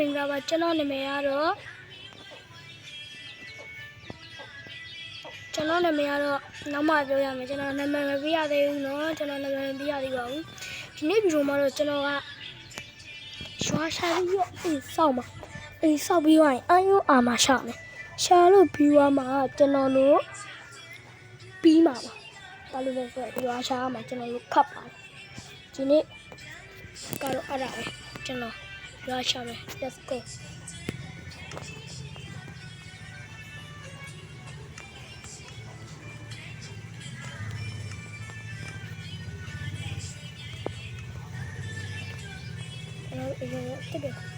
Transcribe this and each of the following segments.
မင်္ဂလာပါကျွန်တော်နာမည်ကတော့ကျွန်တော်နာမည်ကတော့နောက်မှပြောရမယ်ကျွန်တော်နာမည်မပြရသေးဘူးเนาะကျွန်တော်နာမည်မပြရသေးပါဘူးဒီနေ့ဗီဒီယိုမှာတော့ကျွန်တော်ကရွာရှာပြီးတော့အိမ်ဆောက်မှာအိမ်ဆောက်ပြီးတော့အယုံအာမရှာမယ်ရှာလို့ပြီးသွားမှာကျွန်တော်တို့ပြီးမှာပါဘာလို့လဲဆိုတော့ရွာရှာမှာကျွန်တော်တို့ခတ်ပါတယ်ဒီနေ့ကတော့အဲ့ဒါပဲကျွန်တော် Rashame. Let's go. Can is it?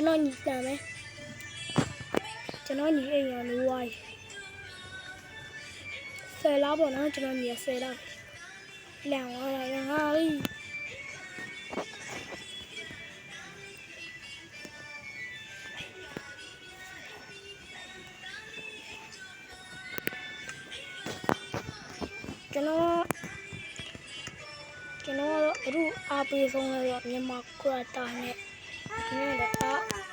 က်တယ်အာကျွန်တော်ညီတန်မယ်ကျွန်တော်ညီအိမ်ရလို့ဝိုင်းဆယ်လားပေါ့နော်ကျွန်တော်ညီဆယ်လားလန်သွားတာငါလေးကျွန်တော်ကျွန်တော်ကတော့အရူအားပေးဆုံးရတော့မြန်မာကွာတာနဲ့ဒီနေ့လည်း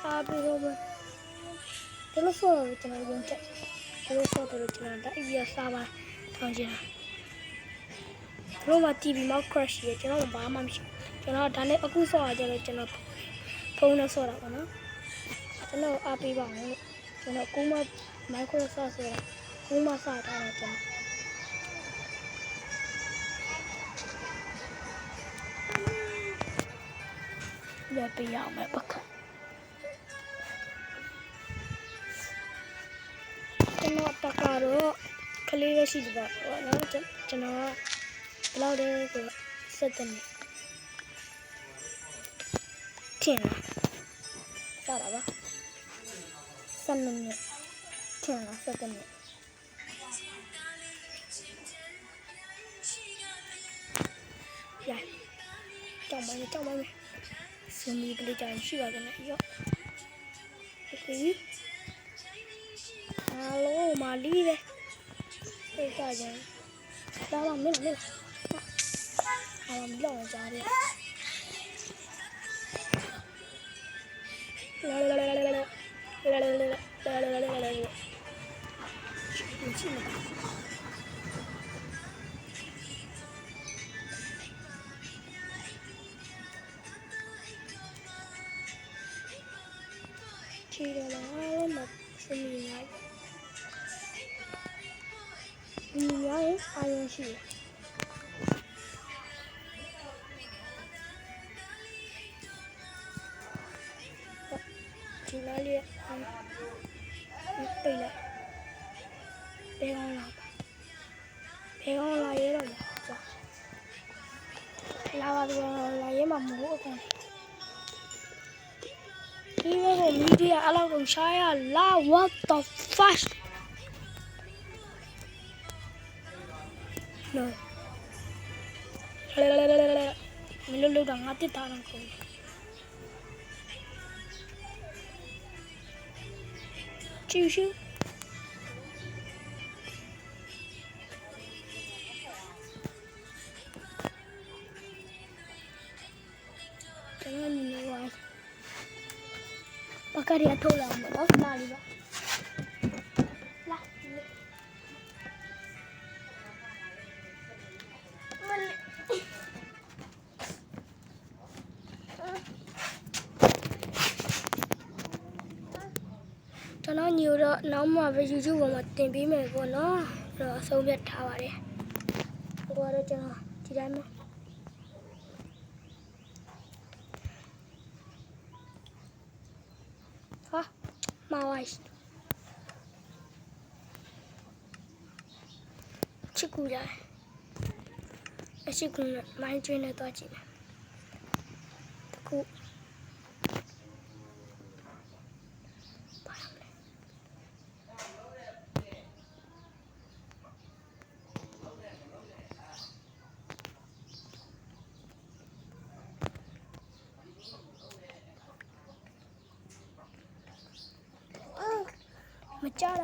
အားအားပြီးတော့ပဲဒီလိုဆိုတော့ကျွန်တော်ရုံးချက်ဒီလိုဆိုတော့ကျွန်တော်တိုက်ရစားပါထောင်းချင်တာဘလို့မ TV မှာ crash ရကျွန်တော်ဘာမှမရှိကျွန်တော်ဒါနဲ့အခုဆော့ရကြတော့ကျွန်တော်ဖုန်းနဲ့ဆော့တာပေါ့နော်ကျွန်တော်အားပေးပါမယ်ကျွန်တော်ကိုမ Microsoft ဆိုတော့ကိုမစတာတော့ကျွန်တော်ရပြရအောင်ပဲပကကျွန်တော် တက္ကတော့ကလေးပဲရှိတယ်ပေါ့နော်ကျွန်တော်ကဘလောက်လဲဆိုဆက်တယ်ထင်လားစတာပါဆက်မိနစ်ထင်လားဆက်တယ်ရိုက်တောင်းပါမယ်တောင်းပါမယ်စမီကလေးကြောင်ရှိပါကနေရောဒီ အားလုံးမလီးတယ်စိတ်ကကြတယ်ဒါမှမင်းမင်းအားလုံးလောက်ကြတယ် Chinalia Nagpila Perang lava Perang la yema ya. Lava la yema mugo con Iba con media ala con shaya la what the fuck. No. Lelelelele lo dan hati tangan kau 巨星。你们玩，把亚偷了，我到里了。 ကျွန်တော်ညိုတော့နောက်မှပဲ YouTube ပေါ်မှာတင်ပေးမယ်ပေါ့နော်အဲ့တော့အဆုံးဖြတ်ထားပါတယ်ဟိုကတော့ကျွန်တော်ဒီတိုင်းမှာဟာမှာဝိုင်းချစ်ကူရတယ်အရှိကူနဲ့မိုင်းကျွင်းနဲ့တော့ကြည့်မယ်တကူဘာလဲ ဟ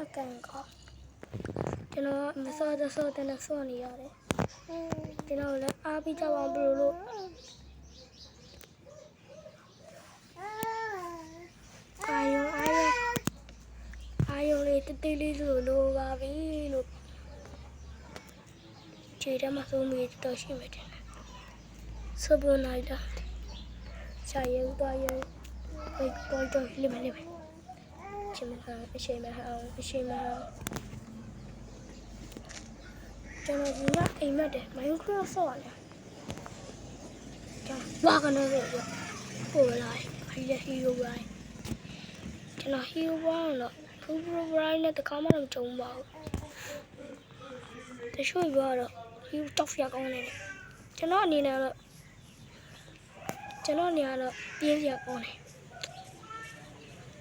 အကန်ကောင်းကျွန်တော် မစောတစောတနဲ့စောနေရတယ်ကျွန်တော်လည်းအားပေးကြပါအောင်ဘယ်လိုလို့အာယုံအာယုံအာယုံလေးတတိလေးဆိုလိုပါပြီလို့ခြေထဲမှာသုံးမိတော့ရှိမှတယ်စပူနိုင်တာရှာရုပ်တော့ရုပ်ဘယ်တော့တော့လိမ့်မယ်လိမ့်မယ်အချိန်မဟောင်းအချိန်မဟောင်းအချိန်မဟောင်း ကျွန်တော်ဒီကအိမ်မက်တယ် Minecraft ဆော့ရတယ်ကျွန်တော်ဘာကနေလဲပို့လိုက်ခိုင်းတဲ့ hero လိုက်ကျွန်တော် hero ဘောင်းတော့ hero လိုက်နဲ့တခါမှတော့ကြုံပါဘူးတချို့ပြောတော့ hero top ရကောင်းနေတယ်ကျွန်တော်အနေနဲ့တော့ကျွန်တော်အနေနဲ့တော့ပြင်းပြကောင်းတယ်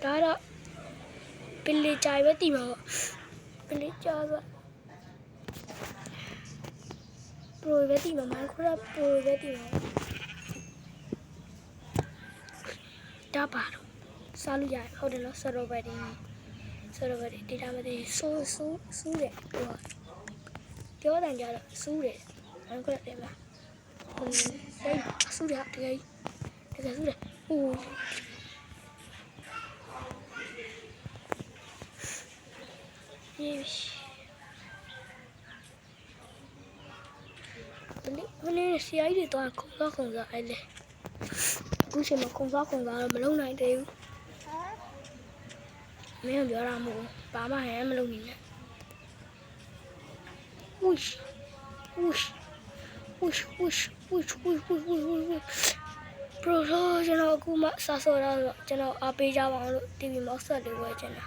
ဒါတော့ပလီကြိုင်ပဲတည်မှာပေါ့ပလီကြာဆိုပ ရိုပဲတည်မှာမိုင်းခရပ်ပရိုပဲတည်မှာဒါပါတော့စားလို့ရတယ်ဟုတ်တယ်နော်ဆရောဘက်ဒီဆရောဘက်ဒီဒေတာမသိစူးစူးစူးတယ်ဟိုပြောတယ်ကြတော့စူးတယ်မိုင်းခရပ်တယ်မှာဟိုစိတ်စူးတယ်တကယ်တကယ်စူးတယ်ဟို Yemiş. Bili, bili siyahı de daha kumda kumda öyle. Bu şey mi kumda kumda mà lâu này đều. Mấy hôm giờ làm một bà mà hẹn mà lâu nhìn nè. Ui, ui, ui, ui, ui, ui, ui, ui, ui, ui. Bro, thôi, cho nó cũng mà xa xôi ra rồi, cho nó AP ra vào rồi, TV mất sợ được rồi cho nó.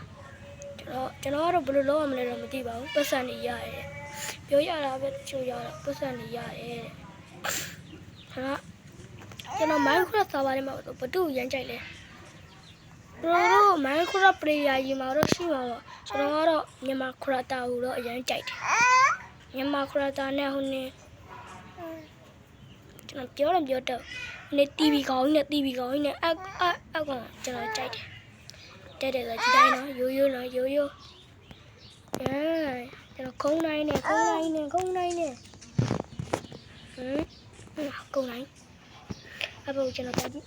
ကျွန်တော်ကျွန်တော်ကတော့ဘယ်လိုလုပ်ရမလဲတော့မသိပါဘူးပတ်စံနေရတယ်ပြောရတာပဲတချို့ရတာပတ်စံနေရတယ် ဒါကကျွန်တော် Minecraft server ထဲမှာဘတူရမ်းကြိုက်လဲကျွန်တော်တို့ Minecraft player ကြီးမှာတော့ရှိမှာပေါ့ကျွန်တော်ကတော့မြန်မာ character ကိုတော့အရင်ကြိုက်တယ်မြန်မာ character နဲ့ဟိုနေကျွန်တော်ပြောတယ်ပြောတော့နေ TV ကောင်းကြီးနဲ့ TV ကောင်းကြီးနဲ့အအအကောင်ကျွန်တော်ကြိုက်တယ်တဲ့တယ်ဆိုဒီတိုင်းနော်ရိုးရိုးနော်ရိုးရိုးအဲကျွန်တော်ခုံးတိုင်းနဲ့ခုံးတိုင်းနဲ့ခုံးတိုင်းနဲ့ဟမ် ခုံးတိုင်းအဘောကျွန်တော်တက်ကြည့်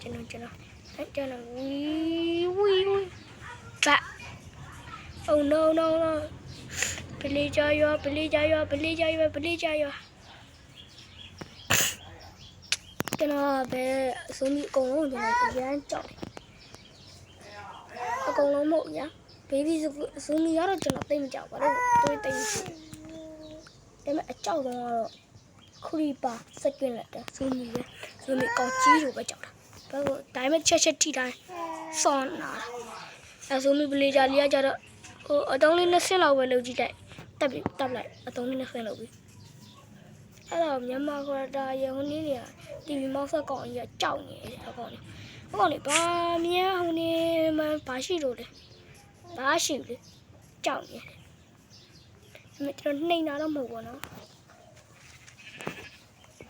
ကျွန်တော်ကျွန်တော်အဲကျွန်တော်ဝီဝီဝီဘာ Oh no no no ပလေးကြရောပလေးကြရောပလေးကြရောပလေးကြရောကျွန်တော်ပဲအဆုံးကြီးအကုန်လုံးကျွန်တော်အရန်ကြောက်တယ်အကုန်လုံးမဟုတ်ညာဘေဘီဇူမီကတော့ကျွန်တော်သိမကြောက်ပါတော့တွေးသိမရှိဒါပေမဲ့အကြောက်ဆုံးကတော့ ခရီပါစက်ကင်လက်တာဇူမီပဲဇူမီကောက်ကြီးလိုပဲကြောက်တာဘာလို့ဒါပေမဲ့ချက်ချက်ထိတိုင်းစောင်းနာအဲဇူမီပလေဂျာလေးကကြတော့ဟိုအတုံးလေးနဲ့ဆင်းလောက်ပဲလုပ်ကြည့်လိုက်တက်ပြီးတက်လိုက်အတုံးလေးနဲ့ဆင်းလုပ်ပြီးအဲ့တော့မြန်မာခရတာရေဟိုနေ့နေတီဗီမောက်ဆက်ကောင်ကြီးကကြောက်နေတယ်အကောင်လေးအကောင်လေးဘာမြန်ဟိုနေ့မှဘာရှိလို့လဲဘာရှိလဲကြောက်နေတယ်ဒါပေမဲ့ကျွန်တော်နှိမ်တာတော့မဟုတ်ဘူးနော်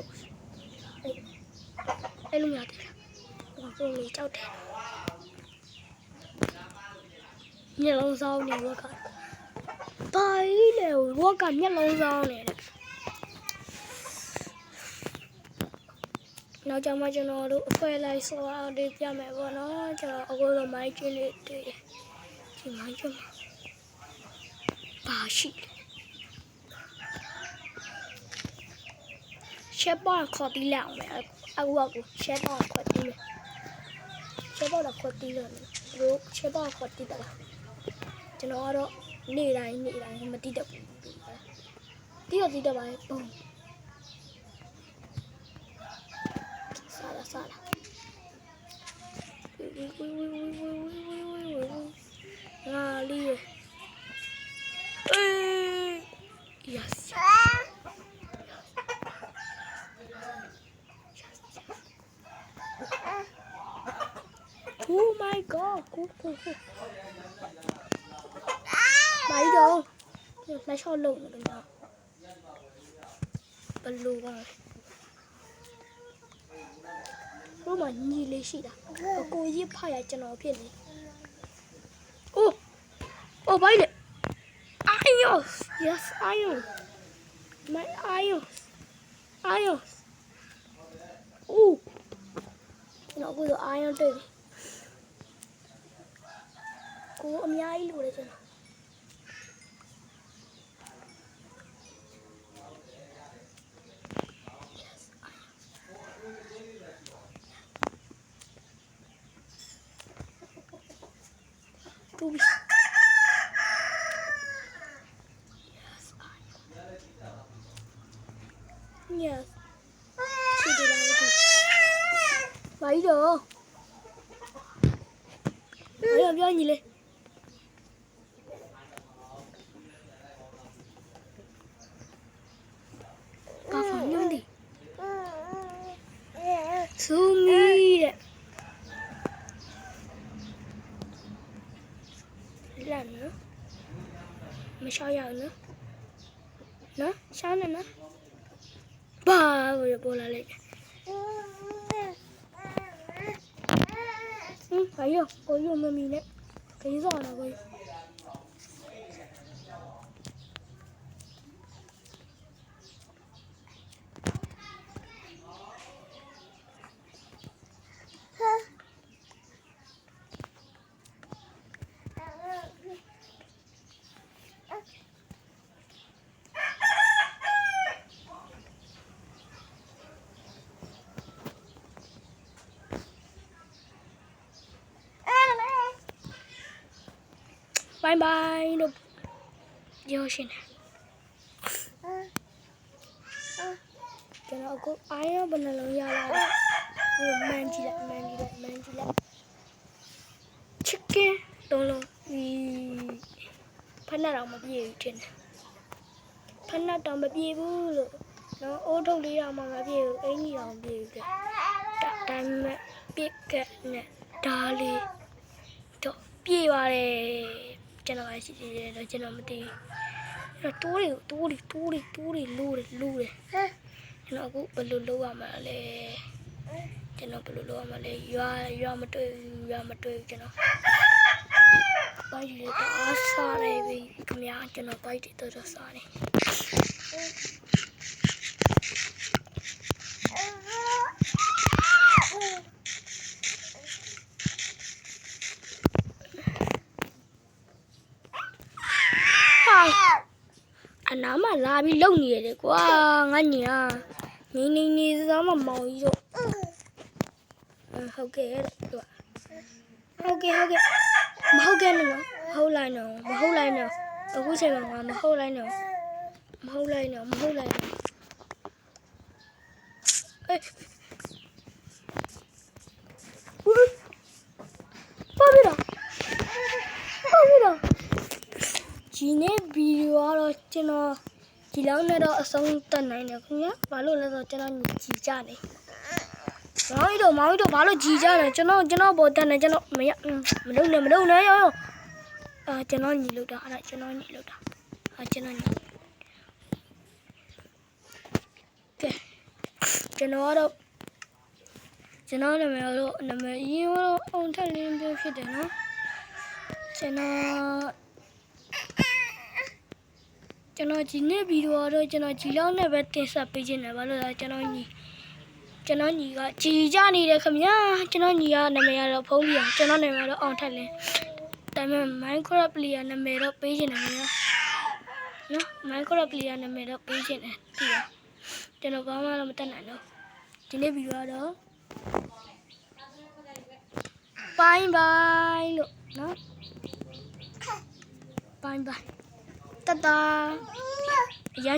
အဲမိုးဆုပ်အဲအဲ့လိုရတယ်ဘာလို့လဲကြောက်တယ်မျက်လုံးစောင်းနေဝက်ကဘာကြီးလဲဝက်ကမျက်လုံးစောင်းနေတယ်နောက်ကြမှာကျွန်တော်တို့အဖွဲလိုက်ဆိုအောင်လေးပြမယ်ပေါ့နော်ကျွန်တော်အခုတော့မိုင်းချင်းလေးတွေ့တယ်ဒီမိုင်းချင်းမှာပါရှိတယ် ရှက်ပါခေါ်တီးလိုက်အောင်မယ်အခုကကိုရှက်ပါခေါ်တီးမယ်ရှက်ပါတော့ခေါ်တီးလို့တို့ရှက်ပါခေါ်တီးတယ်ကျွန်တော်ကတော့နေ့တိုင်းနေ့တိုင်းမတိတတ်ဘူးတီးတော့တီးတတ်ပါရဲ့ပုံ မိုင်းတော့လက်ချောက်လုံးနေတယ်နော်ဘလူးပါဘုမညီလေးရှိတာအကိုကြီးဖရကျွန်တော်ဖြစ်နေအိုးအိုးဘိုင်လေ ions yes ions my ions ions အိုးကျွန်တော်ကိုယ် ion တွေ့ပြီ ကိုအများကြီးလိုတယ်ကျွန်တော် Sumi đấy. လန့်နော်မရှောက်ရအောင်နော်နော်ရှောင်းနေနော်ဘာလို့ပေါ်လာလိုက်ဟင်းဟာယောကိုယောမမီနဲ့ခရီးစောတော့ကိုယော ဘိုင်ဘိုင်လို့ပြောရှင်တယ်ကျွန်တော်အခုအားရဘယ်နှလုံးရလာလဲဟိုမန်ကြည့်လိုက်မန်ကြည့်လိုက်မန်ကြည့်လိုက် chicken သုံးလုံးဒီဖက်နှက်တော့မပြေဘူးထင်တယ်ဖက်နှက်တော့မပြေဘူးလို့နော်အိုးထုတ်လေးတော့မှမပြေဘူးအင်ကြီးတော့မပြေဘူးတဲ့ဒါဒါပေမဲ့ပြက်ကက်နဲ့ဒါလေးတော့ပြေပါတယ် ကျွန်တော်ကရှိသေးတယ်တော့ကျွန်တော်မသိဘူးအဲ့တော့တိုးတွေကိုတိုးတွေတိုးတွေတိုးတွေလိုးတယ်လိုးတယ်ကျွန်တော်အခုဘယ်လိုလုပ်ရမှာလဲကျွန်တော်ဘယ်လိုလုပ်ရမှာလဲရွာရွာမတွေ့ဘူးရွာမတွေ့ဘူးကျွန်တော်ဘိုက်လေးတော့စားရပြီခင်ဗျာကျွန်တော်ဘိုက်တွေတော့စားနေဟာ အနာမလာပြီးလုံနေရတယ်ကွာငါညီဟာနေနေနေစားမမောင်ကြီးတို့ဟုတ်ကဲ့တဲ့သူကဟုတ်ကဲ့ဟုတ်ကဲ့မဟုတ်ကဲ့နော်မဟုတ်လိုက်နော်မဟုတ်လိုက်နော်အခုချိန်မှာငါမဟုတ်လိုက်နော်မဟုတ်လိုက်နော်မဟုတ်လိုက်နော်အေးဦးပါပြီတော့ပါပြီတော့ ဒီနေ့ဗီဒီယိုကတော့ကျွန်တော်ဒီလောက်နဲ့တော့အဆုံးသတ်နိုင်တယ်ခင်ဗျာဘာလို့လဲဆိုတော့ကျွန်တော်ညီကြည့်ကြနေမောင်ကြီးတို့မောင်ကြီးတို့ဘာလို့ကြည်ကြလဲကျွန်တော်ကျွန်တော်ပေါ်တက်နေကျွန်တော်မရမလုံနဲ့မလုံနဲ့ရောရောအာကျွန်တော်ညီလို့တာအဲ့ဒါကျွန်တော်ညီလို့တာအာကျွန်တော်ညီကဲကျွန်တော်ကတော့ကျွန်တော်နာမည်တော့နာမည်ရင်းတော့အောင်ထက်လင်းပြောဖြစ်တယ်နော်ကျွန်တော် ကျွန်တော်ဒီနေ့ဗီဒီယိုတော့ကျွန်တော်ဂျီလောက်နဲ့ပဲတင်ဆက်ပေးခြင်းတယ်ဘာလို့လဲကျွန်တော်ညီကျွန်တော်ညီကကြည်ကြနေတယ်ခင်ဗျာကျွန်တော်ညီကနာမည်ကတော့ဖုံးပြကျွန်တော်နာမည်ကတော့အောင်ထက်လင်းဒါပေမဲ့ Minecraft player နာမည်တော့ပေးချင်တယ်ခင်ဗျာနော် Minecraft player နာမည်တော့ပေးချင်တယ်ဒီကကျွန်တော်ဘာမှတော့မတတ်နိုင်တော့ဒီနေ့ဗီဒီယိုကတော့ဘိုင်းဘိုင်းလို့နော်ဘိုင်း ဘိုင်းတတအရ